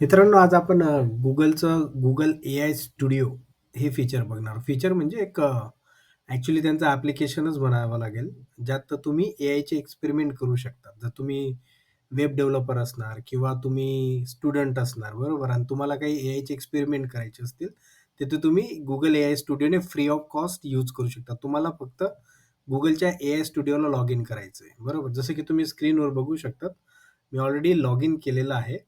मित्रांनो, आज आपण अ, Googleचं Google आय स्टुडिओ हे फीचर बघणार. फीचर म्हणजे एक अ, ॲक्चुअली त्यांचं ॲप्लिकेशनच म्हणावं लागेल, ज्यात तुम्ही एआयचे एक्सपेरिमेंट करू शकता. जर तुम्ही वेब डेव्हलपर असणार किंवा तुम्ही स्टुडंट असणार, बरोबर? आणि तुम्हाला काही एआयचे एक्सपेरिमेंट करायचे असतील, तिथे तुम्ही Google आय स्टुडिओने फ्री ऑफ कॉस्ट यूज करू शकता. तुम्हाला फक्त Googleच्या आय स्टुडिओला लॉग इन करायचं आहे, बरोबर? जसं की तुम्ही स्क्रीनवर बघू शकतात मी ऑलरेडी लॉग इन केलेलं आहे.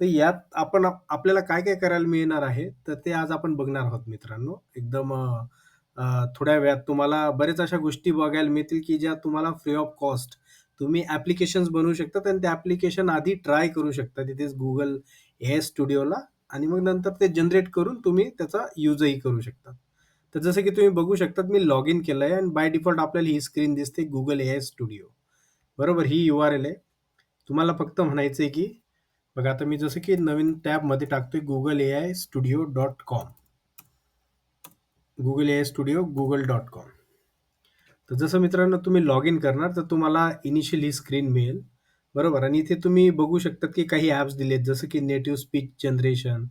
तर यात आपण आप- आपल्याला काय-काय करायला मिळणार आहे, तर ते आज आपण बघणार आहोत मित्रांनो. एकदम अ, अ, थोड्या वेळात तुम्हाला बऱ्याच अशा गोष्टी बघायला मिळतील, की ज्या तुम्हाला फ्री ऑफ कॉस्ट तुम्ही ॲप्लिकेशन्स बनवू शकतात आणि ते ॲप्लिकेशन आधी ट्राय करू शकता तिथेच Google एआय स्टुडिओला आणि मग नंतर ते जनरेट करून तुम्ही त्याचा यूजही करू शकता. तर जसं की तुम्ही बघू शकतात मी लॉग इन केलं आहे आणि बाय डिफॉल्ट आपल्याला ही स्क्रीन दिसते Google एआय स्टुडिओ. बरोबर? ही यू-आर-एल आहे. तुम्हाला फक्त म्हणायचं आहे की बघा आता मी जसं की नवीन टॅबमध्ये टाकतोय A I studio dot com. Google A I studio Google dot com. तर जसं मित्रांनो तुम्ही लॉग इन करणार तर तुम्हाला इनिशियल ही स्क्रीन मिळेल. बरोबर आणि इथे तुम्ही बघू शकतात की काही ॲप्स दिलेत जसं की native speech generation,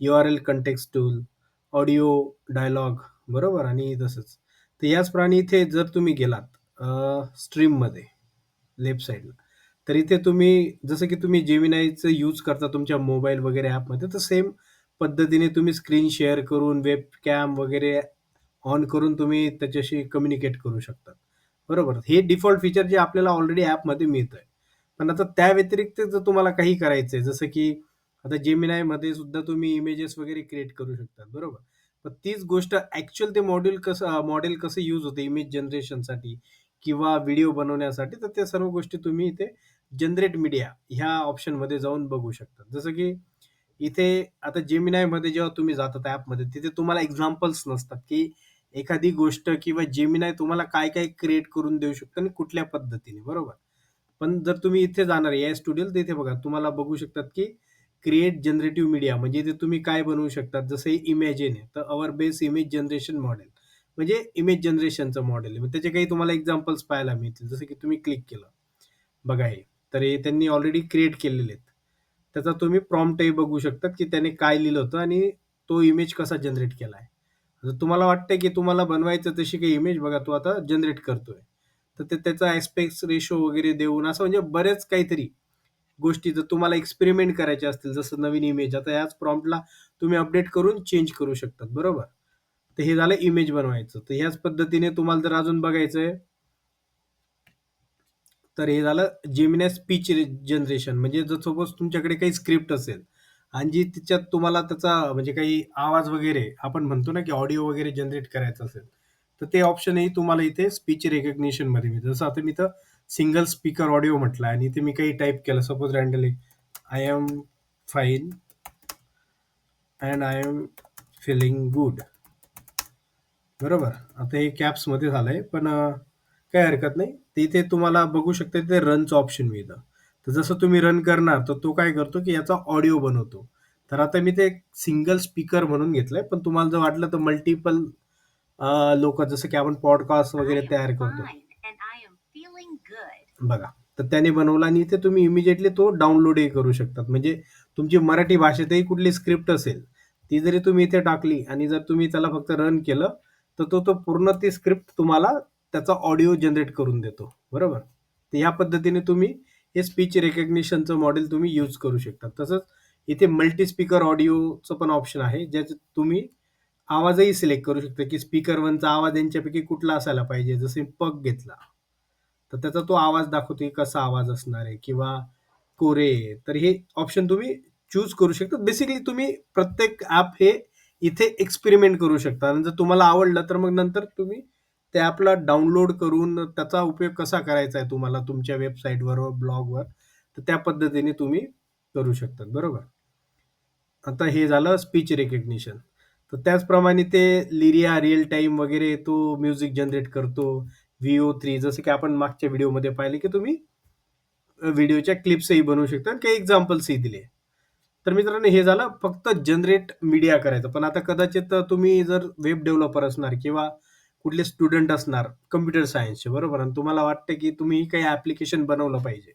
URL context tool, audio dialogue बरोबर आणि तसंच. तर याचप्रमाणे इथे जर तुम्ही गेलात स्ट्रीममध्ये लेफ्ट साईडला तर इथे तुम्ही जसं की तुम्ही जेमिनायचं यूज करता तुमच्या मोबाईल वगैरे ॲपमध्ये, तर सेम पद्धतीने तुम्ही स्क्रीन शेअर करून वेबकॅम वगैरे ऑन करून तुम्ही त्याच्याशी कम्युनिकेट करू शकता. बरोबर. हे डिफॉल्ट फीचर जे आपल्याला ऑलरेडी ॲपमध्ये मिळतं आहे पण आता त्या व्यतिरिक्त जर तुम्हाला काही करायचं आहे जसं की आता जेमिनायमध्ये सुद्धा तुम्ही इमेजेस वगैरे क्रिएट करू शकता. बरोबर. पण तीच गोष्ट ॲक्च्युअल ते मॉड्यूल कसं मॉडेल कसं यूज होतं इमेज जनरेशनसाठी किंवा व्हिडिओ बनवण्यासाठी, तर त्या सर्व गोष्टी तुम्ही इथे जनरेट मीडिया ह्या ऑप्शनमध्ये जाऊन बघू शकता. जसं की इथे आता जेमिनायमध्ये जेव्हा तुम्ही जातात ॲपमध्ये, तिथे तुम्हाला एक्झाम्पल्स नसतात, की एखादी गोष्ट किंवा जेमिनाय तुम्हाला काय-काय क्रिएट करून देऊ शकतं आणि कुठल्या पद्धतीने, बरोबर? पण जर तुम्ही इथे जाणार या स्टुडिओला, तिथे बघा तुम्हाला बघू शकतात, की क्रिएट जनरेटिव्ह मीडिया म्हणजे इथे तुम्ही काय बनवू शकतात. जसं इमेजिन आहे, तर our base image generation model म्हणजे इमेज जनरेशनचं मॉडेल आहे. मग त्याचे काही तुम्हाला एक्झाम्पल्स पाहायला मिळतील. जसं की तुम्ही क्लिक केलं. बघा हे. तर हे त्यांनी ऑलरेडी क्रिएट केलेले आहेत. त्याचा तुम्ही प्रॉम्प्टही बघू शकतात, की त्याने काय लिहिलं होतं आणि तो इमेज कसा जनरेट केला आहे. जर तुम्हाला वाटतंय, की तुम्हाला बनवायचं तशी काही इमेज बघा तो आता जनरेट करतोय. तर ते त्याचा ॲस्पेक्ट रेशो वगैरे देऊन असं म्हणजे बरेच काहीतरी गोष्टी जर तुम्हाला एक्सपेरिमेंट करायचे असतील, जसं नवीन इमेज आता याच प्रॉम्प्टला तुम्ही अपडेट करून चेंज करू शकतात, बरोबर? तर हे झालं इमेज बनवायचं. तर ह्याच पद्धतीने तुम्हाला जर अजून बघायचंय तर हे झालं Gemini स्पीच जनरेशन म्हणजे जर सपोज तुमच्याकडे काही स्क्रिप्ट असेल आणि जी तिच्यात तुम्हाला त्याचा म्हणजे काही आवाज वगैरे आपण म्हणतो ना, की ऑडिओ वगैरे जनरेट करायचं असेल, तर ते ऑप्शनही तुम्हाला इथे स्पीच रेकग्नेशनमध्ये मिळतं. जसं आता मी इथं सिंगल स्पीकर ऑडिओ म्हटलं आणि इथे मी काही टाईप केलं suppose randomly I am fine and I am feeling good. बरोबर. आता हे कॅप्समध्ये झालंय, पण अ, काही हरकत नाही. तिथे इथे तुम्हाला बघू शकता तिथे रनचं ऑप्शन मिळतं. तर जसं तुम्ही रन करणार, तर तो काय करतो, की याचा ऑडिओ बनवतो. तर आता मी ते सिंगल स्पीकर म्हणून घेतलंय, पण तुम्हाला जर वाटलं तर मल्टिपल अ, लोकं जसं की आपण पॉडकास्ट वगैरे I am तयार करतो. fine and I am feeling good. बघा. तर त्याने बनवला आणि इथे तुम्ही इमिडिएटली तो डाउनलोडही करू शकतात. म्हणजे तुमची मराठी भाषेतही कुठली स्क्रिप्ट असेल, ती जरी तुम्ही इथे टाकली आणि जर तुम्ही त्याला फक्त रन केलं, तर तो तो पूर्ण ती स्क्रिप्ट तुम्हाला त्याचा ऑडिओ जनरेट करून देतो. बरोबर? तर ह्या पद्धतीने तुम्ही हे स्पीच रेकग्निशनचं मॉडेल तुम्ही यूज करू शकता. तसंच इथे मल्टी स्पीकर ऑडिओचं पण ऑप्शन आहे, ज्याचं तुम्ही आवाजही सिलेक्ट करू शकता, की स्पीकर वनचा आवाज यांच्यापैकी कुठला असायला पाहिजे. जसं मी पग घेतला. तर त्याचा तो आवाज दाखवतो की कसा आवाज असणार आहे किंवा कोरे तर हे ऑप्शन तुम्ही चूज करू शकता. बेसिकली तुम्ही प्रत्येक ॲप हे इथे एक्सपेरिमेंट करू शकता आणि जर तुम्हाला आवडलं तर मग नंतर तुम्ही ते ॲपला डाउनलोड करून त्याचा उपयोग कसा करायचा आहे तुम्हाला तुमच्या वेबसाईटवर व ब्लॉगवर, तर त्या पद्धतीने तुम्ही करू शकतात. बरोबर? आता हे झालं स्पीच रेकग्निशन तर त्याचप्रमाणे ते लिरिया, रिअल टाईम वगैरे तो म्युझिक जनरेट करतो. VO3 जसं की आपण मागच्या व्हिडिओमध्ये पाहिले, की तुम्ही व्हिडिओच्या क्लिप्सही बनवू शकता आणि काही एक्झाम्पल्सही दिले. तर मित्रांनो हे झालं फक्त जनरेट मीडिया करायचं. पण आता कदाचित तुम्ही जर वेब डेव्हलपर असणार किंवा कुठले स्टुडंट असणार कम्प्युटर सायन्सचे बरोबर आणि तुम्हाला वाटतं, की तुम्ही काही ॲप्लिकेशन बनवलं पाहिजे.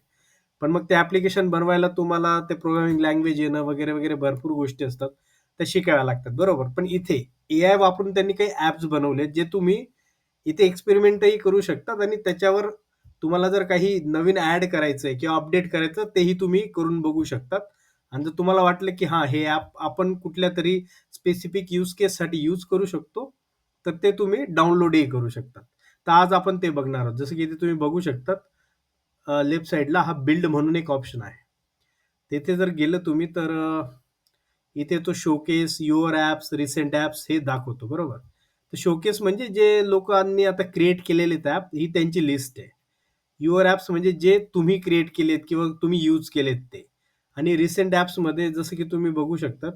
पण मग ते ॲप्लिकेशन बनवायला तुम्हाला ते प्रोग्रामिंग लँग्वेज येणं वगैरे, वगैरे भरपूर गोष्टी असतात. त्या शिकाव्या लागतात, बरोबर. पण इथे ए आय वापरून त्यांनी काही ॲप्स बनवले जे तुम्ही इथे एक्सपेरिमेंटही करू शकतात आणि त्याच्यावर तुम्हाला जर काही नवीन ॲड आहे किंवा अपडेट करायचं तेही तुम्ही करून बघू शकतात. आणि जर तुम्हाला वाटलं, की हां, हे ॲप आपण कुठल्या तरी स्पेसिफिक यूज केससाठी यूज करू शकतो, तर ते तुम्ही डाउनलोडही करू शकतात तर आज आपण ते बघणार आहोत. जसं की इथे तुम्ही बघू शकतात लेफ्ट साईडला हा बिल्ड म्हणून एक ऑप्शन आहे. तिथे जर गेलं तुम्ही तर इथे तो showcase, your apps, recent apps हे दाखवतो, बरोबर. तर शोकेस म्हणजे जे लोकांनी आता क्रिएट केलेले ॲप ही त्यांची लिस्ट आहे. युअर ॲप्स म्हणजे जे तुम्ही क्रिएट केलेत किंवा तुम्ही यूज केलेत ते. आणि रिसेंट ॲप्समध्ये जसं की तुम्ही बघू शकतात,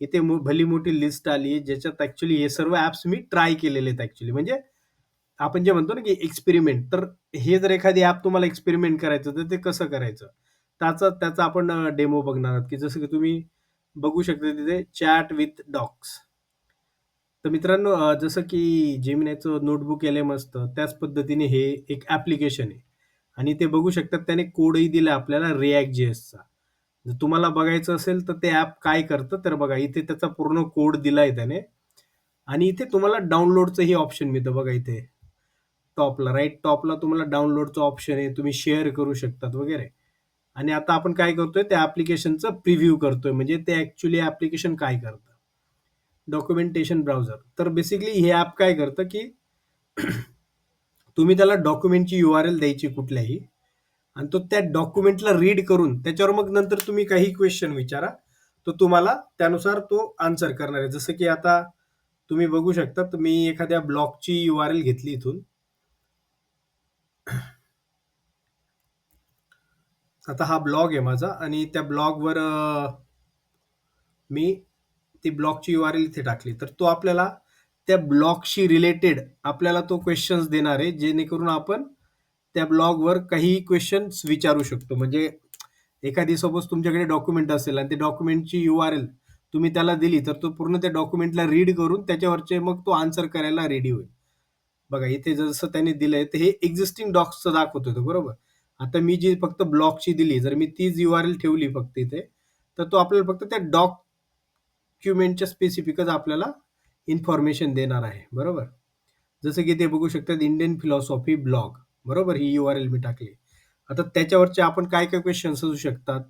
इथे मो भली मोठी लिस्ट आली आहे, ज्याच्यात ॲक्च्युली हे सर्व ॲप्स मी ट्राय केलेले आहेत ॲक्च्युली म्हणजे आपण जे म्हणतो ना, की एक्सपेरिमेंट. तर हे जर एखादी ॲप तुम्हाला एक्सपेरिमेंट करायचं, तर ते कसं करायचं? त्याचा त्याचा आपण डेमो बघणार आहोत, की जसं की तुम्ही बघू शकता तिथे चॅट विथ डॉक्स. तर मित्रांनो जसं की जेमिनायचं नोटबुक एल-एम असतं, त्याच पद्धतीने हे एक ॲप्लिकेशन आहे. आणि ते बघू शकतात त्याने कोडही दिला आपल्याला रिॲक्ट जी एसचा जर तुम्हाला बघायचं असेल, तर ते ॲप काय करतं, तर बघा इथे त्याचा पूर्ण कोड दिलाय त्याने. आणि इथे तुम्हाला डाउनलोडचंही ऑप्शन मिळतं बघा इथे. टॉपला, राईट टॉपला तुम्हाला डाउनलोडचं ऑप्शन आहे. तुम्ही शेअर करू शकतात वगैरे. आणि आता आपण काय करतोय, त्या ॲप्लिकेशनचं प्रिव्ह्यू करतोय. म्हणजे ते ॲक्च्युली ॲप्लिकेशन काय करतं. Documentation browser. तर बेसिकली हे ॲप काय करतं, की तुम्ही त्याला डॉक्युमेंटची यू आर एल द्यायची कुठल्याही आणि तो त्या डॉक्युमेंटला रीड करून त्याच्यावर मग नंतर तुम्ही काही क्वेश्चन विचारा. तो तुम्हाला त्यानुसार तो आन्सर करणार आहे. जसं की आता तुम्ही बघू शकता, तर मी एखाद्या ब्लॉगची एल घेतली इथून. आता हा ब्लॉग आहे माझा आणि त्या ब्लॉगवर मी ती ब्लॉगची एल इथे टाकली. तर तो आपल्याला त्या ब्लॉगशी रिलेटेड आपल्याला तो क्वेश्चन्स देणार आहे, जेणेकरून आपण त्या ब्लॉगवर काही क्वेश्चन्स विचारू शकतो. म्हणजे एखादी सपोज तुमच्याकडे डॉक्युमेंट असेल आणि ते डॉक्युमेंटची यू आर एल तुम्ही त्याला दिली, तर तो पूर्ण त्या डॉक्युमेंटला रीड करून त्याच्यावरचे मग तो आन्सर करायला रेडी होईल. बघा इथे जसं त्याने दिलंय, तर हे एक्झिस्टिंग डॉक्सचं दाखवतो तो, बरोबर. आता मी जी फक्त ब्लॉगची दिली, जर मी तीच यू आर एल ठेवली फक्त इथे, तर तो आपल्याला फक्त त्या डॉक्युमेंटच्या स्पेसिफिकच आपल्याला इन्फॉर्मेशन देणार आहे, बरोबर. जसं की ते बघू शकतात इंडियन फिलॉसॉफी ब्लॉग, बरोबर. ही यु आर एल मी टाकली. आता त्याच्यावरचे आपण काय-काय क्वेश्चन्स असू शकतात.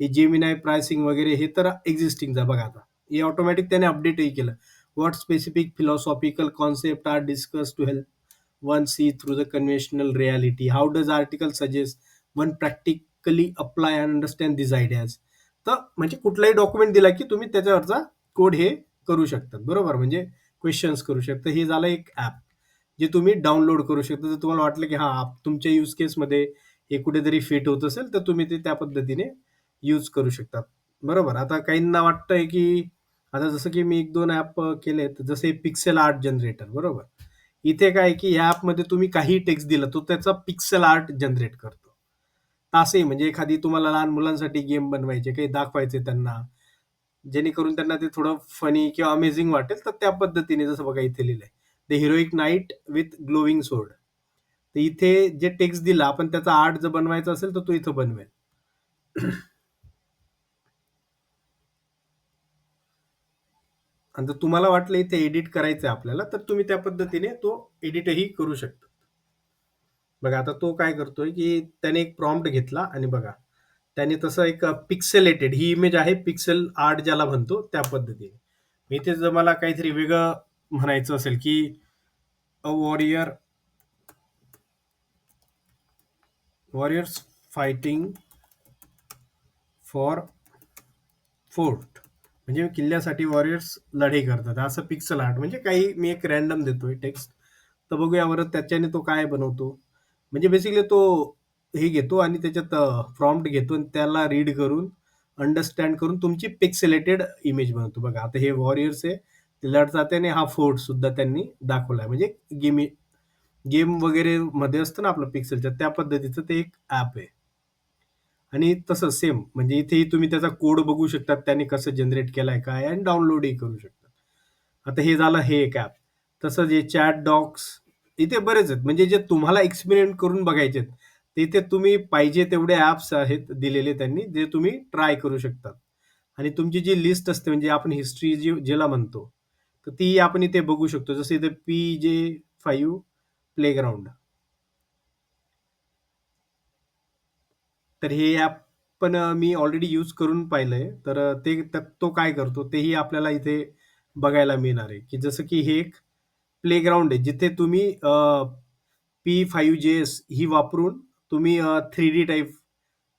हे जेमिनाय प्राइसिंग वगैरे हे तर एक्झिस्टिंगचा बघा आता. हे ऑटोमॅटिक त्याने अपडेटही केलं. What specific philosophical concept are discuss to help one see through the conventional reality how does article suggest one practically apply and understand this ideas? तर म्हणजे कुठलाही डॉक्युमेंट दिला, की तुम्ही त्याच्यावरचा कोड हे करू शकतात, बरोबर. म्हणजे क्वेश्चन्स करू शकता. हे झालं एक ॲप, जे तुम्ही डाउनलोड करू शकता. जर तुम्हाला वाटलं, की हां, तुमच्या यूज केसमध्ये हे कुठेतरी फिट होत असेल, तर तुम्ही ते त्या पद्धतीने यूज करू शकता, बरोबर. आता काहींना वाटतंय, की आता जसं की मी 1-2 ॲप केलेत. जसे पिक्सेल आर्ट जनरेटर, बरोबर. इथे काय आहे, की या ॲपमध्ये तुम्ही काही टेक्स्ट दिला तो त्याचा पिक्सेल आर्ट जनरेट करतो. तर असंही म्हणजे एखादी तुम्हाला लहान मुलांसाठी गेम बनवायचे काही दाखवायचे त्यांना, जेणेकरून त्यांना ते थोडं फनी किंवा अमेझिंग वाटेल, तर त्या पद्धतीने जसं बघा इथे लिहिलंय. The heroic knight with glowing sword तर इथे जे टेक्स्ट दिला आपण त्याचा आर्ट जर बनवायचा असेल, तर तो इथं बनवेल. आणि जर तुम्हाला वाटलं इथे एडिट करायचं आहे आपल्याला, तर तुम्ही त्या पद्धतीने तो एडिटही करू शकता. बघा आता तो काय करतोय, की त्याने एक प्रॉम्प्ट घेतला आणि बघा, त्याने तसं एक पिक्सेलेटेड ही इमेज आहे पिक्सेल आर्ट ज्याला म्हणतो त्या पद्धतीने. इथे जर मला काहीतरी वेगळं म्हणायचं असेल, की a warrior warriors fighting for fort म्हणजे किल्ल्यासाठी वॉरियर्स लढाई करतात. असं पिक्सल आर्ट म्हणजे काही मी एक रँडम देतोय टेक्स्ट. तर बघूया बरं त्याच्याने तो काय बनवतो. म्हणजे बेसिकली तो हे घेतो आणि त्याच्यात अ, प्रॉम्प्ट घेतो आणि त्याला रीड करून, अंडरस्टँड करून तुमची पिक्सेलेटेड इमेज बनवतो. बघा आता हे वॉरियर्स आहे, ते लढतात आणि हा फोर्ट सुद्धा त्यांनी आहे म्हणजे गेमी गेम वगैरेमध्ये असतं ना आपलं पिक्सेलच्या, त्या पद्धतीचं ते एक ॲप आहे. आणि तसं सेम म्हणजे इथेही तुम्ही त्याचा कोड बघू शकता, त्याने कसं जनरेट केलाय, काय आणि डाउनलोडही करू शकता. आता हे झालं हे एक ॲप. तसंच हे चॅट डॉक्स इथे बरेच आहेत. म्हणजे जे तुम्हाला एक्सपेरिमेंट करून बघायचे आहेत, तिथे तुम्ही पाहिजे तेवढे ॲप्स आहेत दिलेले त्यांनी, जे तुम्ही ट्राय करू शकतात. आणि तुमची जी लिस्ट असते म्हणजे आपण हिस्ट्री जी ज्याला म्हणतो, तर ती आपण इथे बघू शकतो. जसं इथे पी जे फाईव्ह प्लेग्राऊंड. तर हे ॲप पण मी ऑलरेडी यूज करून पाहिलंय. तर ते तो काय करतो तेही आपल्याला इथे बघायला मिळणार आहे, की जसं की हे एक प्लेग्राऊंड आहे, जिथे तुम्ही पी फाईव जे एस ही वापरून तुम्ही थ्री डी टाईप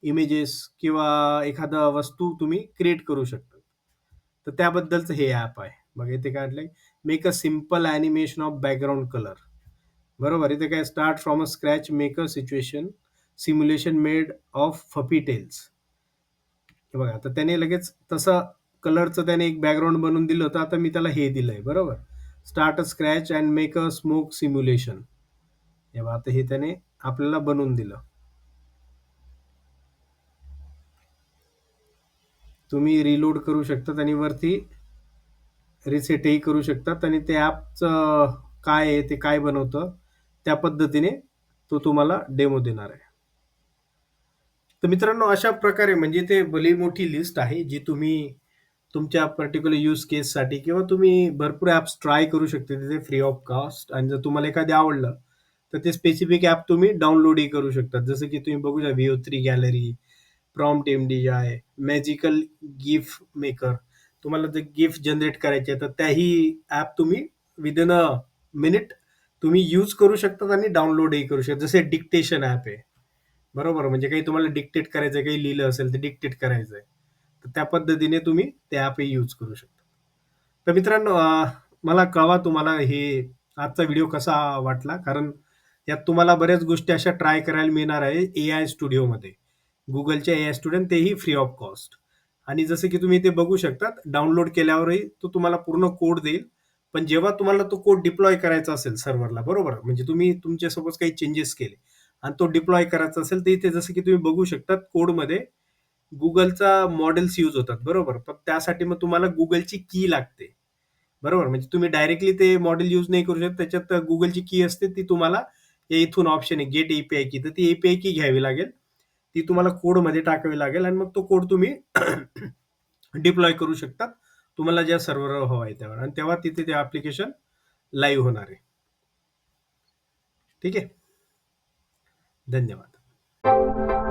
इमेजेस किंवा एखादा वस्तू तुम्ही क्रिएट करू शकता. तर त्याबद्दलचं हे ॲप आहे. बघा इथे काय म्हटलंय, make a simple animation of background colour. बरोबर. इथे काय start from a scratch, make a situation, simulation made of फफी tails. हे बघा, आता त्याने लगेच तसं कलरचं त्याने एक बॅकग्राऊंड बनवून दिलं होतं. आता मी त्याला हे दिलंय, बरोबर. Start a scratch and make a smoke simulation. हे बघा, आता हे त्याने आपल्याला बनवून दिलं. तुम्ही रिलोड करू शकता आणि वरती रिसेटही करू शकतात आणि ते ॲपचं काय आहे, ते काय बनवतं, त्या पद्धतीने तो तुम्हाला डेमो देणार आहे. तर मित्रांनो, अशा प्रकारे म्हणजे ते भली मोठी लिस्ट आहे, जी तुम्ही तुमच्या पर्टिक्युलर यूज केससाठी किंवा तुम्ही भरपूर ॲप्स ट्राय करू शकता तिथे फ्री ऑफ कॉस्ट आणि जर तुम्हाला एखादे आवडलं, तर ते स्पेसिफिक ॲप तुम्ही डाउनलोडही करू शकता. जसं की तुम्ही बघू शकता VO3 gallery, prompt MDI, magical gift maker. तुम्हाला जे गिफ्ट जनरेट करायचे तर त्याही ॲप तुम्ही विदिन अ मिनिट तुम्ही यूज करू शकतात आणि डाउनलोडही करू शकता. जसे डिक्टेशन ॲप आहे. बरोबर. म्हणजे काही तुम्हाला डिक्टेट करायचं काही लिहिलं असेल, तर डिक्टेट करायचंय. तर त्या पद्धतीने तुम्ही ते ॲपही यूज करू शकता. तर मित्रांनो मला कळवा तुम्हाला हे आजचा व्हिडिओ कसा वाटला. कारण यात तुम्हाला बऱ्याच गोष्टी अशा ट्राय करायला मिळणार आहे ए आय स्टुडिओमध्ये. गुगलच्या ए आय स्टुडिओ तेही फ्री ऑफ कॉस्ट. आणि जसं की तुम्ही इथे बघू शकता, डाउनलोड केल्यावरही तो तुम्हाला पूर्ण कोड देईल. पण जेव्हा तुम्हाला तो कोड डिप्लॉय करायचा असेल सर्व्हरला, बरोबर. म्हणजे तुम्ही तुमच्यासोबत काही चेंजेस केले आणि तो डिप्लॉय करायचा असेल, तर इथे जसं की तुम्ही बघू शकतात कोडमध्ये गुगलचा मॉडेल्स यूज होतात, बरोबर. पण त्यासाठी मग तुम्हाला गुगलची की लागते. बरोबर. म्हणजे तुम्ही डायरेक्टली ते मॉडेल यूज नाही करू शकत. त्याच्यात गुगलची की असते, ती तुम्हाला इथून ऑप्शन आहे गेट एपीआय की. तर ती एपीआय की घ्यावी लागेल. ती तुम्हाला कोडमध्ये टाकावी लागेल आणि मग तो कोड तुम्ही डिप्लॉय करू शकता. तुम्हाला ज्या सर्व्हरवर हवा आहे त्यावर आणि तेव्हा तिथे ते ॲप्लिकेशन लाईव्ह होणार आहे. ठीक आहे. धन्यवाद.